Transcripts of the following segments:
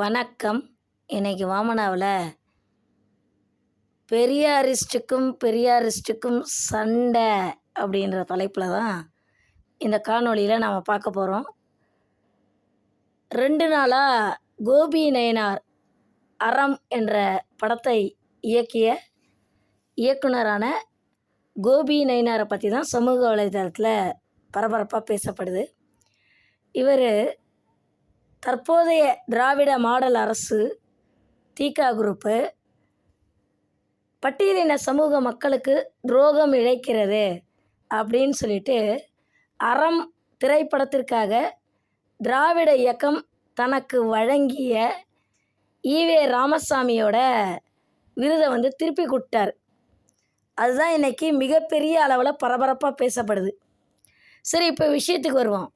வணக்கம். இன்னைக்கு வாமனாவில் பெரியாரிஸ்ட்டுக்கும் பெரியாரிஸ்ட்டுக்கும் சண்டை அப்படின்ற தலைப்பில் தான் இந்த காணொளியில் நாம் பார்க்க போகிறோம் ரெண்டு நாளாக கோபி நயனார் அறம் என்ற படத்தை இயக்கிய இயக்குனரான கோபி நயனாரை பற்றி தான் சமூக வலைதளத்தில் பரபரப்பாக பேசப்படுது. இவர் தற்போதைய திராவிட மாடல் அரசு தீகா குரூப்பு பட்டியலின சமூக மக்களுக்கு துரோகம் இழைக்கிறது அப்படின்னு சொல்லிட்டு அறம் திரைப்படத்திற்காக திராவிட இயக்கம் தனக்கு வழங்கிய ஈவே ராமசாமியோட விருதை வந்து திருப்பி கொடுத்தார். அதுதான் இன்றைக்கி மிகப்பெரிய அளவில் பரபரப்பாக பேசப்படுது. சரி இப்போ விஷயத்துக்கு வருவோம்.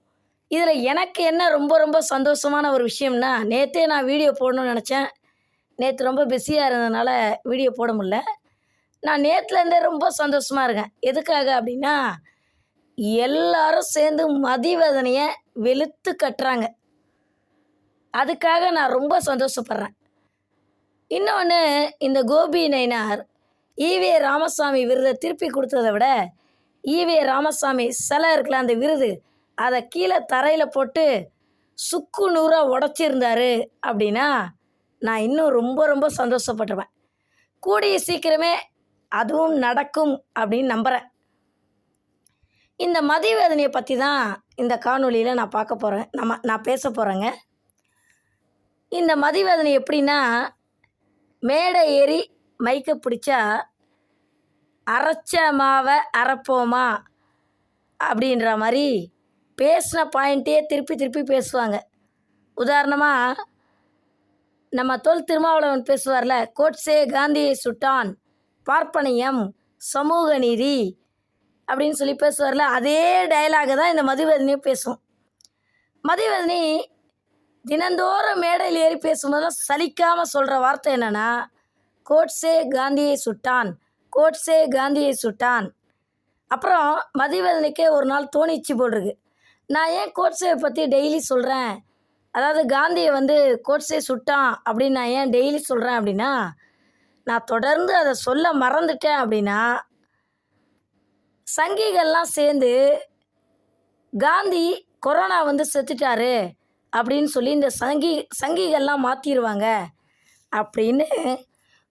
இதில் எனக்கு என்ன ரொம்ப ரொம்ப சந்தோஷமான ஒரு விஷயம்னா நேற்றே நான் வீடியோ போடணும்னு நினச்சேன். நேற்று ரொம்ப பிஸியாக இருந்ததுனால வீடியோ போட முடில நான் நேற்றுலேருந்தே ரொம்ப சந்தோஷமாக இருக்கேன். எதுக்காக அப்படின்னா எல்லாரும் சேர்ந்து மதிவதனையை வெளுத்து கட்டுறாங்க. அதுக்காக நான் ரொம்ப சந்தோஷப்படுறேன். இன்னொன்று இந்த கோபி நயினார் ஈவே ராமசாமி விருதை திருப்பி கொடுத்ததை விட ஈவே ராமசாமி சிலை இருக்கல அந்த விருது அதை கீழே தரையில் போட்டு சுக்கு நூறாக உடச்சிருந்தாரு அப்படின்னா நான் இன்னும் ரொம்ப ரொம்ப சந்தோஷப்பட்டுருவேன். கூடிய சீக்கிரமே அதுவும் நடக்கும் அப்படின்னு நம்புகிறேன் இந்த மதிவேதனையை பற்றி தான் இந்த காணொளியில் நான் பார்க்க போகிறேன் நம்ம நான் பேச போகிறேங்க இந்த மதிவேதனை எப்படின்னா மேடை ஏறி மைக்கை பிடிச்சா அரைச்ச மாவை அரைப்போமா? அப்படின்ற மாதிரி பேசின பாயிண்ட்டே திருப்பி திருப்பி பேசுவாங்க. உதாரணமாக நம்ம தொல் திருமாவளவன் பேசுவார்ல கோட்ஸே காந்தியை சுட்டான் பார்ப்பனியம் சமூக நீதி அப்படின்னு சொல்லி பேசுவார்ல அதே டயலாக தான் இந்த மதிவதனியும் பேசும். மதிவதனி தினந்தோறும் மேடையில் ஏறி பேசும்போதெல்லாம் சலிக்காமல் சொல்கிற வார்த்தை என்னென்னா கோட்ஸே காந்தியை சுட்டான் கோட்ஸே காந்தியை சுட்டான். அப்புறம் மதிவதனிக்கே ஒரு நாள் தோணிச்சு போட்டிருக்கு. நான் ஏன் கோட்ஸேவை பற்றி டெய்லி சொல்கிறேன் அதாவது காந்தியை வந்து கோட்ஸே சுட்டான் அப்படின்னு நான் ஏன் டெய்லி சொல்கிறேன் அப்படின்னா நான் தொடர்ந்து அதை சொல்ல மறந்துட்டேன் அப்படின்னா சங்கிகள்லாம் சேர்ந்து காந்தி கொரோனா வந்து செத்துட்டாரு அப்படின்னு சொல்லி இந்த சங்கி சங்கிகள்லாம் மாற்றிடுவாங்க அப்படின்னு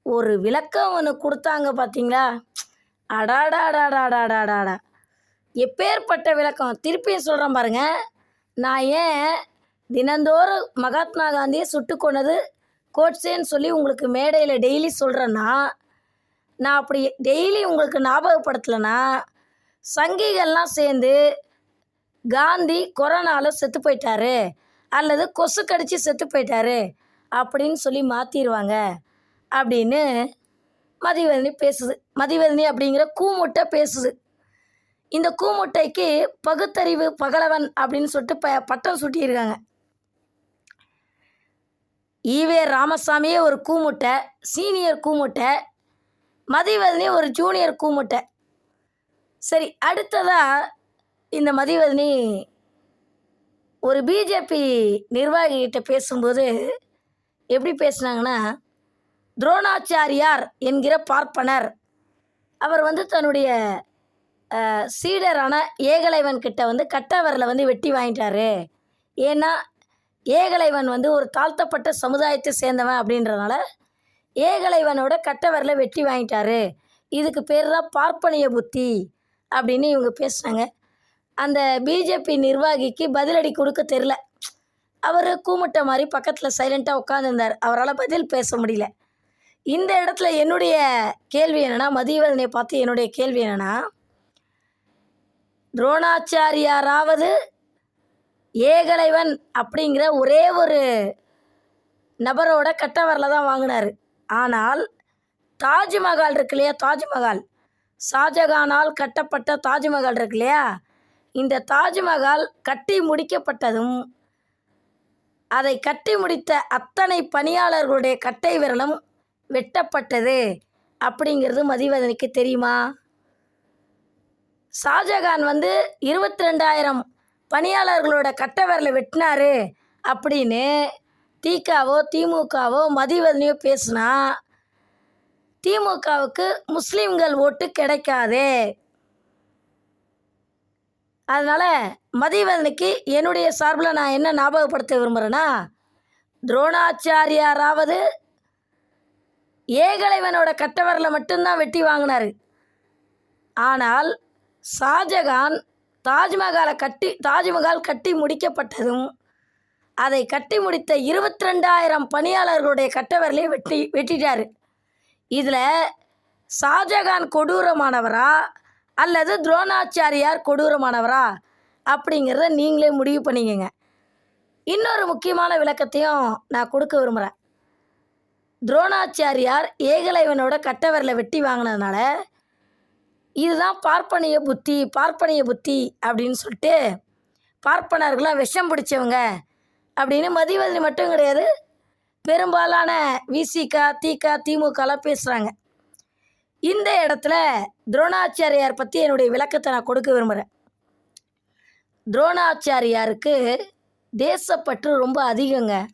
ஒரு விளக்கம் ஒன்று கொடுத்தாங்க பார்த்தீங்களா அடாடாடாடாடாடாடா. எப்பேற்பட்ட விளக்கம்? திருப்பியும் சொல்கிறேன் பாருங்கள் நான் ஏன் தினந்தோறும் மகாத்மா காந்தியை சுட்டு கொண்டது கோட்ஸேன்னு சொல்லி உங்களுக்கு மேடையில் டெய்லி சொல்கிறேன்னா நான் அப்படி டெய்லி உங்களுக்கு ஞாபகப்படுத்தலைன்னா சங்கிகள்லாம் சேர்ந்து காந்தி கொரோனாவில் செத்து போயிட்டாரு. அல்லது கொசு கடித்து செத்து போயிட்டாரு. அப்படின்னு சொல்லி மாற்றிடுவாங்க அப்படின்னு மதிவதனி பேசுது. மதிவதனி அப்படிங்கிற கூமுட்டை பேசுது. இந்த கூமுட்டைக்கு பகுத்தறிவு பகலவன் அப்படின்னு சொல்லிட்டு ப பட்டம் சுட்டியிருக்காங்க. ஈவே ராமசாமியே ஒரு கூமுட்டை சீனியர் கூமுட்டை மதிவதனி ஒரு ஜூனியர் கூமுட்டை. சரி அடுத்ததாக இந்த மதிவதனி ஒரு பிஜேபி நிர்வாகிகிட்ட பேசும்போது எப்படி பேசுனாங்கன்னா துரோணாச்சாரியார் என்கிற பார்ப்பனர். அவர் வந்து தன்னுடைய சீடரான ஏகலைவன் கிட்ட வந்து கட்டவரில் வந்து வெட்டி வாங்கிட்டாரு. ஏன்னா ஏகலைவன் வந்து ஒரு தாழ்த்தப்பட்ட சமுதாயத்தை சேர்ந்தவன் அப்படின்றனால ஏகலைவனோட கட்டவரில் வெட்டி வாங்கிட்டாரு. இதுக்கு பேர் தான் பார்ப்பனிய புத்தி அப்படின்னு இவங்க பேசுனாங்க அந்த பிஜேபி நிர்வாகிக்கு பதிலடி கொடுக்க தெரில அவர் கூமுட்டை மாதிரி பக்கத்தில் சைலண்ட்டாக உட்காந்துருந்தார் அவரால் பதில் பேச முடியல. இந்த இடத்துல என்னுடைய கேள்வி என்னென்னா மதிவதனை பார்த்து என்னுடைய கேள்வி என்னென்னா துரோணாச்சாரியாராவது ஏகலைவன் அப்படிங்கிற ஒரே ஒரு நபரோட கட்டவரில் தான் வாங்கினார். ஆனால் தாஜ்மஹால் இருக்கு இல்லையா? தாஜ்மஹால். ஷாஜகானால் கட்டப்பட்ட தாஜ்மஹால் இருக்கு இல்லையா? இந்த தாஜ்மஹால் கட்டி முடிக்கப்பட்டதும் அதை கட்டி முடித்த அத்தனை பணியாளர்களுடைய கட்டை விரலும் வெட்டப்பட்டது அப்படிங்கிறது மதிவதனிக்கு தெரியுமா? ஷாஜகான் வந்து இருபத்தி ரெண்டாயிரம் பணியாளர்களோட கட்டவரில் வெட்டினாரு அப்படின்னு திகாவோ திமுகவோ மதிவதனையோ பேசுனா திமுகவுக்கு முஸ்லீம்கள் ஓட்டு கிடைக்காதே. அதனால் மதிவதனுக்கு என்னுடைய சார்பில் நான் என்ன ஞாபகப்படுத்த விரும்புகிறேன்னா துரோணாச்சாரியாராவது ஏகலைவனோட கட்டவரில் மட்டும்தான் வெட்டி வாங்கினார். ஆனால் ஷாஜகான் தாஜ்மஹாலை கட்டி தாஜ்மஹால் கட்டி முடிக்கப்பட்டதும் அதை கட்டி முடித்த இருபத்தி ரெண்டாயிரம் பணியாளர்களுடைய கட்டவரலையும் வெட்டி வெட்டிட்டார். இதில் ஷாஜகான் கொடூரமானவரா அல்லது துரோணாச்சாரியார் கொடூரமானவரா அப்படிங்கிறத நீங்களே முடிவு பண்ணிக்கங்க. இன்னொரு முக்கியமான விளக்கத்தையும் நான் கொடுக்க விரும்புகிறேன் துரோணாச்சாரியார் ஏகலைவனோட கட்டவரில் வெட்டி வாங்கினதுனால இதுதான் பார்ப்பனைய புத்தி பார்ப்பனைய புத்தி அப்படின்னு சொல்லிட்டு பார்ப்பனர்களாக விஷம் பிடிச்சவங்க அப்படின்னு மதிவதனி மட்டும் கிடையாது பெரும்பாலான விசிகா திகா திமுகலாம் பேசுகிறாங்க இந்த இடத்துல துரோணாச்சாரியார் பற்றி என்னுடைய விளக்கத்தை நான் கொடுக்க விரும்புகிறேன் துரோணாச்சாரியாருக்கு தேசப்பற்று ரொம்ப அதிகங்க.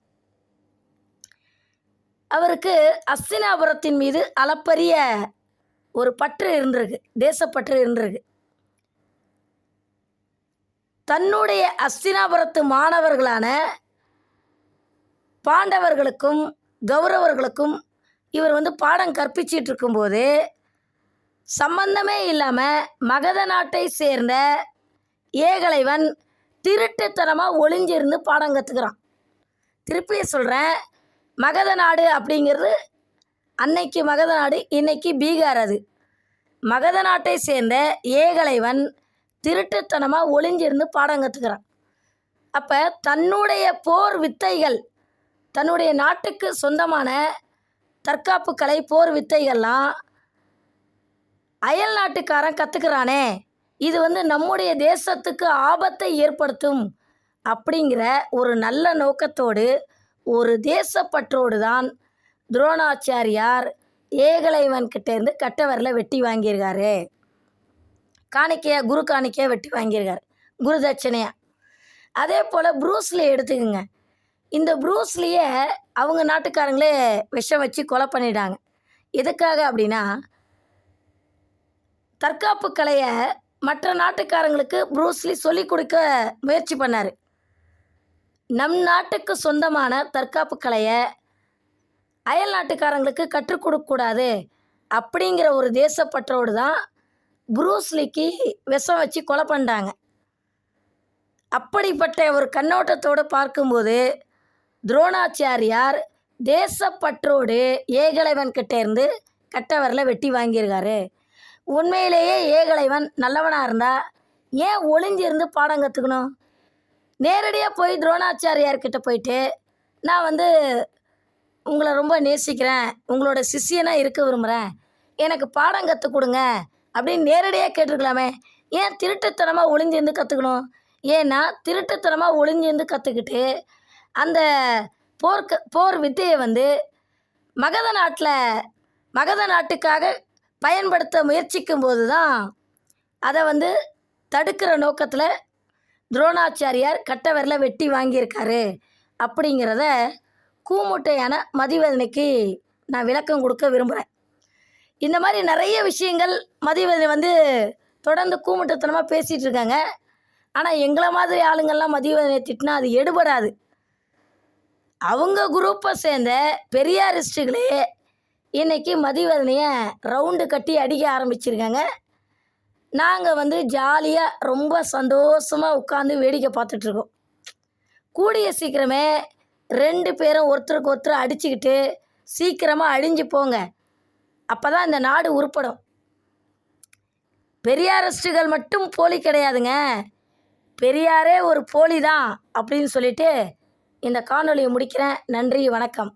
அவருக்கு அஸ்தினாபுரத்தின் மீது அளப்பரிய ஒரு பற்று இருந்திருக்கு தேசப்பற்று இருந்திருக்கு. தன்னுடைய அஸ்தினாபுரத்து மாணவர்களான பாண்டவர்களுக்கும் கௌரவர்களுக்கும் இவர் வந்து பாடம் கற்பிச்சிட்டு இருக்கும்போது சம்பந்தமே இல்லாமல் மகத நாட்டை சேர்ந்த ஏகலைவன் திருட்டுத்தனமாக ஒளிஞ்சிருந்து பாடம் கற்றுக்கிறான் திருப்பி சொல்கிறேன் மகத நாடு அப்படிங்கிறது அன்னைக்கு மகத நாடு இன்னைக்கு பீகார் அது. மகத நாட்டை சேர்ந்த ஏகலைவன் திருட்டுத்தனமாக ஒளிஞ்சிருந்து பாடம் கற்றுக்கிறான் அப்போ தன்னுடைய போர் வித்தைகள் தன்னுடைய நாட்டுக்கு சொந்தமான தற்காப்பு கலை போர் வித்தைகள்லாம் அயல் நாட்டுக்காரன் கற்றுக்கிறானே இது வந்து நம்முடைய தேசத்துக்கு ஆபத்தை ஏற்படுத்தும் அப்படிங்கிற ஒரு நல்ல நோக்கத்தோடு ஒரு தேசப்பற்றோடு தான் துரோணாச்சாரியார் ஏகலைவன்கிட்டேருந்து கட்டவரில் வெட்டி வாங்கியிருக்காரு. காணிக்கையாக குரு காணிக்கையாக வெட்டி வாங்கியிருக்காரு. குரு தட்சணையாக அதே போல் ப்ரூஸ்லி எடுத்துக்கோங்க. இந்த ப்ரூஸ்லியே அவங்க நாட்டுக்காரங்களே விஷம் வச்சு கொலை பண்ணிட்டாங்க. எதுக்காக அப்படின்னா தற்காப்பு கலையை மற்ற நாட்டுக்காரங்களுக்கு ப்ரூஸ்லி சொல்லிக் கொடுக்க முயற்சி பண்ணார். நம் நாட்டுக்கு சொந்தமான தற்காப்பு கலையை அயல் நாட்டுக்காரங்களுக்கு கற்றுக் கொடுக்கக்கூடாது அப்படிங்கிற ஒரு தேசப்பற்றோடு தான் ப்ரூஸ்லிக்கு விஷம் வச்சு கொலை பண்ணிட்டாங்க. அப்படிப்பட்ட ஒரு கண்ணோட்டத்தோடு பார்க்கும்போது துரோணாச்சாரியார் தேசப்பற்றோடு ஏகலைவன் கிட்டே இருந்து கட்டவரில் வெட்டி வாங்கியிருக்காரு. உண்மையிலேயே ஏகலைவன் நல்லவனாக இருந்தால் ஏன் ஒளிஞ்சிருந்து பாடம் கற்றுக்கணும் நேரடியாக போய் துரோணாச்சாரியார்கிட்ட போயிட்டு நான் வந்து உங்களை ரொம்ப நேசிக்கிறேன். உங்களோட சிஷியனாக இருக்க விரும்புகிறேன் எனக்கு பாடம் கற்றுக் கொடுங்க அப்படின்னு நேரடியாக கேட்டிருக்கலாமே. ஏன் திருட்டுத்தனமாக ஒளிஞ்சிருந்து கற்றுக்கணும் ஏன்னா திருட்டுத்தனமாக ஒளிஞ்சிருந்து கற்றுக்கிட்டு அந்த போர்க்க போர் வித்தையை வந்து மகத நாட்டில் மகத நாட்டுக்காக பயன்படுத்த முயற்சிக்கும் போது தான் அதை வந்து தடுக்கிற நோக்கத்தில் துரோணாச்சாரியார் கட்டவரில் வெட்டி வாங்கியிருக்காரு அப்படிங்கிறத கூமுட்டையான மதிவதனைக்கு நான் விளக்கம் கொடுக்க விரும்புகிறேன் இந்த மாதிரி நிறைய விஷயங்கள் மதிவதனை வந்து தொடர்ந்து கூமுட்டத்தனமாக பேசிகிட்டு இருக்காங்க. ஆனால் எங்களை மாதிரி ஆளுங்கள்லாம் மதிவதனை திட்டினா அது எடுபடாது. அவங்க குரூப்பை சேர்ந்த பெரியாரிஸ்டுகளே இன்றைக்கி மதிவதனையை ரவுண்டு கட்டி அடிக்க ஆரம்பிச்சிருக்காங்க. நாங்கள் வந்து ஜாலியாக ரொம்ப சந்தோஷமாக உட்காந்து வேடிக்கை பார்த்துட்ருக்கோம் கூடிய சீக்கிரமே ரெண்டு பேரும் ஒருத்தருக்கு ஒருத்தர் அடிச்சுக்கிட்டு சீக்கிரமாக அழிஞ்சு போங்க. அப்போ தான் இந்த நாடு உருப்படும். பெரியாரிஸ்டுகள் மட்டும் போலி கிடையாதுங்க. பெரியாரே ஒரு போலி தான் அப்படின்னு சொல்லிட்டு இந்த காணொலியை முடிக்கிறேன். நன்றி வணக்கம்.